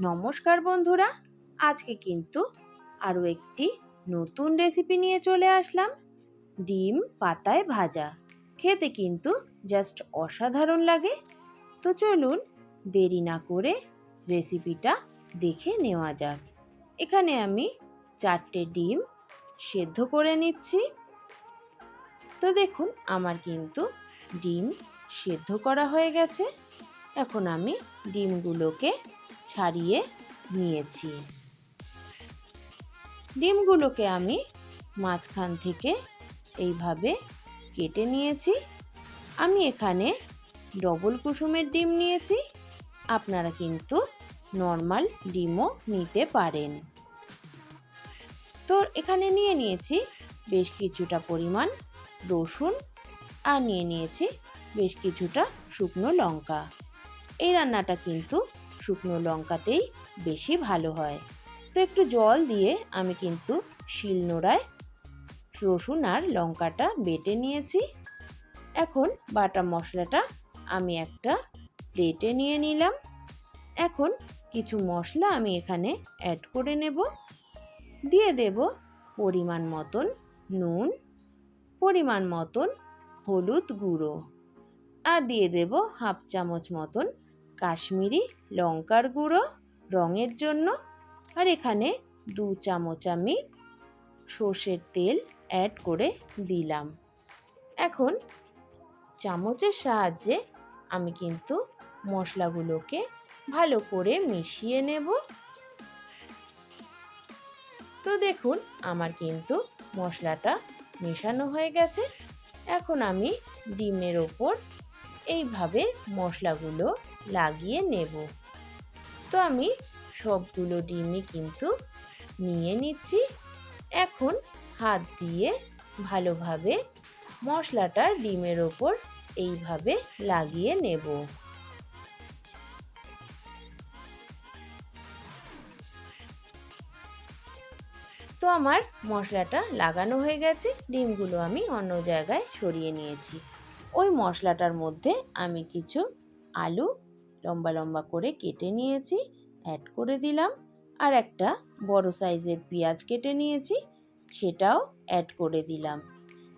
নমস্কার বন্ধুরা, আজকে কিন্তু আরও একটি নতুন রেসিপি নিয়ে চলে আসলাম। ডিম পাতায় ভাজা। খেতে কিন্তু জাস্ট অসাধারণ লাগে। তো চলুন দেরি না করে রেসিপিটা দেখে নেওয়া যাক। এখানে আমি চারটে ডিম সেদ্ধ করে নিচ্ছি। তো দেখুন, আমার কিন্তু ডিম সেদ্ধ করা হয়ে গেছে। এখন আমি ডিমগুলোকে ছাড়িয়ে নিয়েছি। ডিমগুলোকে আমি মাঝখান থেকে এইভাবে কেটে নিয়েছি। আমি এখানে ডবল কুসুমের ডিম নিয়েছি। আপনারা কিন্তু নর্মাল ডিমও নিতে পারেন। তো এখানে নিয়ে নিয়েছি বেশ কিছুটা পরিমাণ রসুন আর নিয়ে নিয়েছি বেশ কিছুটা শুকনো লঙ্কা। এই রান্নাটা কিন্তু শুকনো লঙ্কাতেই বেশি ভালো হয়। তো একটু জল দিয়ে আমি কিন্তু শিলনোড়ায় রসুন আর লঙ্কাটা বেটে নিয়েছি। এখন বাটা মশলাটা আমি একটা প্লেটে নিয়ে নিলাম। এখন কিছু মশলা আমি এখানে অ্যাড করে নেব। দিয়ে দেব পরিমাণ মতন নুন, পরিমাণ মতন হলুদ গুঁড়ো। আর দিয়ে দেব হাফ চামচ মতন কাশ্মীরি লঙ্কার গুঁড়ো রঙের জন্য। আর এখানে দু চামচ আমি সর্ষের তেল অ্যাড করে দিলাম। এখন চামচের সাহায্যে আমি কিন্তু মশলাগুলোকে ভালো করে মিশিয়ে নেব। তো দেখুন, আমার কিন্তু মশলাটা মেশানো হয়ে গেছে। এখন আমি ডিমের ওপর এইভাবে মশলাগুলো লাগিয়ে নেব। তো আমি সবগুলো ডিমই কিন্তু নিয়ে নিচ্ছি। এখন হাত দিয়ে ভালোভাবে মশলাটা ডিমের ওপর এইভাবে লাগিয়ে নেব। তো আমার মশলাটা লাগানো হয়ে গেছে। ডিমগুলো আমি অন্য জায়গায় সরিয়ে নিয়েছি। ওই মশলাটার মধ্যে আমি কিছু আলু লম্বা লম্বা করে কেটে নিয়েছি অ্যাড করে দিলাম আর একটা বড় সাইজের পেঁয়াজ কেটে নিয়েছি, সেটাও অ্যাড করে দিলাম।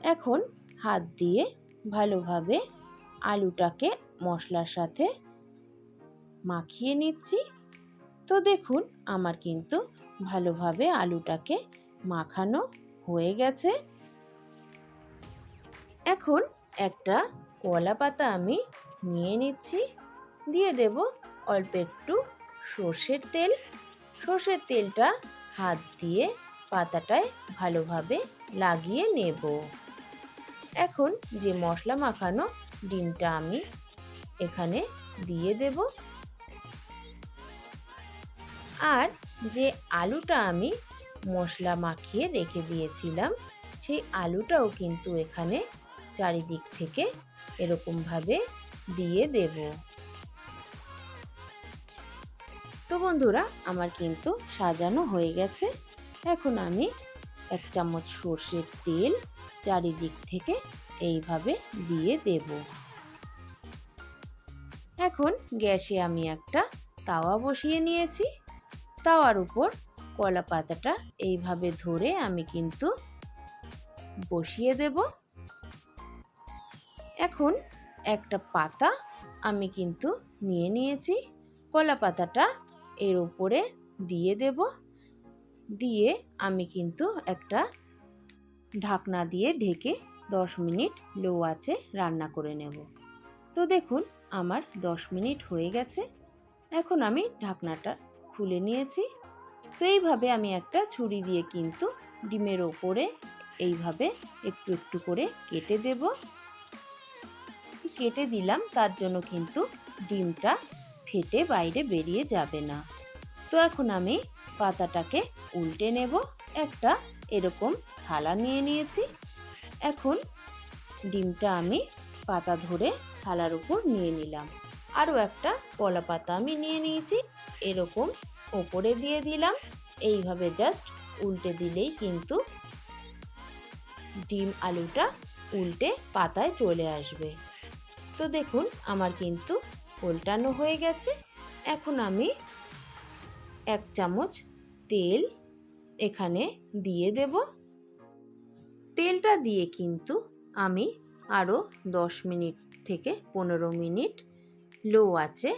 এখন হাত দিয়ে ভালোভাবে আলুটাকে মশলার সাথে মাখিয়ে নিচ্ছি। তো দেখুন, আমার কিন্তু ভালোভাবে আলুটাকে মাখানো হয়ে গেছে। এখন একটা কলা পাতা আমি নিয়ে নিচ্ছি। দিয়ে দেব অল্প একটু সর্ষের তেল। সর্ষের তেলটা হাত দিয়ে পাতাটায় ভালোভাবে লাগিয়ে নেব। এখন যে মশলা মাখানো ডিমটা আমি এখানে দিয়ে দেব। আর যে আলুটা আমি মশলা মাখিয়ে রেখে দিয়েছিলাম, সেই আলুটাও কিন্তু এখানে চারিদিক থেকে এরকমভাবে দিয়ে দেব। তো বন্ধুরা, আমার কিন্তু সাজানো হয়ে গেছে। এখন আমি এক চামচ সর্ষের তেল চারিদিক থেকে এইভাবে দিয়ে দেব। এখন গ্যাসে আমি একটা তাওয়া বসিয়ে নিয়েছি। তাওয়ার উপর কলা পাতাটা এইভাবে ধরে আমি কিন্তু বসিয়ে দেব। এখন একটা পাতা আমি কিন্তু নিয়ে নিয়েছি। কলা পাতাটা এর উপরে দিয়ে দেব। দিয়ে আমি কিন্তু একটা ঢাকনা দিয়ে ঢেকে দশ মিনিট লো আছে রান্না করে নেব। তো দেখুন, আমার দশ মিনিট হয়ে গেছে। এখন আমি ঢাকনাটা খুলে নিয়েছি। তো এইভাবে আমি একটা ছুরি দিয়ে কিন্তু ডিমের ওপরে এইভাবে একটু একটু করে কেটে দেব। কেটে দিলাম, তার জন্য কিন্তু ডিমটা ফেটে বাইরে বেরিয়ে যাবে না। তো এখন আমি পাতাটাকে উল্টে নেব, একটা এরকম থালা নিয়ে নিয়েছি। এখন ডিমটা আমি পাতা ধরে থালার উপর নিয়ে নিলাম। আরও একটা কলা পাতা আমি নিয়ে নিয়েছি, এরকম ওপরে দিয়ে দিলাম। এইভাবে জাস্ট উল্টে দিলেই কিন্তু ডিম আলুটা উল্টে পাতায় চলে আসবে। তো দেখুন, আমার কিন্তু উল্টানো হয়ে গেছে। এখন আমি এক চামচ তেল এখানে দিয়ে দেব। তেলটা দিয়ে কিন্তু আমি আরও দশ মিনিট থেকে পনেরো মিনিট লো আছে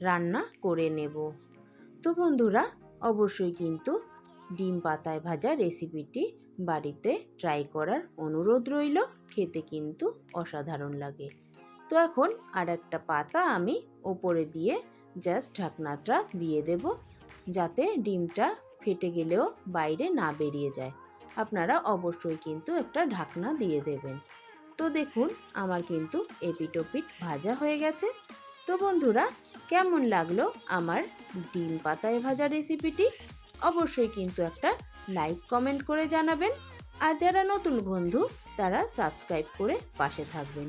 রান্না করে নেব। তো বন্ধুরা, অবশ্যই কিন্তু ডিম পাতায় ভাজা রেসিপিটি বাড়িতে ট্রাই করার অনুরোধ রইল। খেতে কিন্তু অসাধারণ লাগে। তো এখন আর একটা পাতা আমি ওপরে দিয়ে জাস্ট ঢাকনাটা দিয়ে দেব, যাতে ডিমটা ফেটে গেলেও বাইরে না বেরিয়ে যায়। আপনারা অবশ্যই কিন্তু একটা ঢাকনা দিয়ে দেবেন। তো দেখুন, আমার কিন্তু এপিটোপিট ভাজা হয়ে গেছে। তো বন্ধুরা, কেমন লাগল আমার ডিম পাতায় ভাজা রেসিপিটি? অবশ্যই কিন্তু একটা লাইক, কমেন্ট করে জানাবেন। আর যারা নতুন বন্ধু, তারা সাবস্ক্রাইব করে পাশে থাকবেন।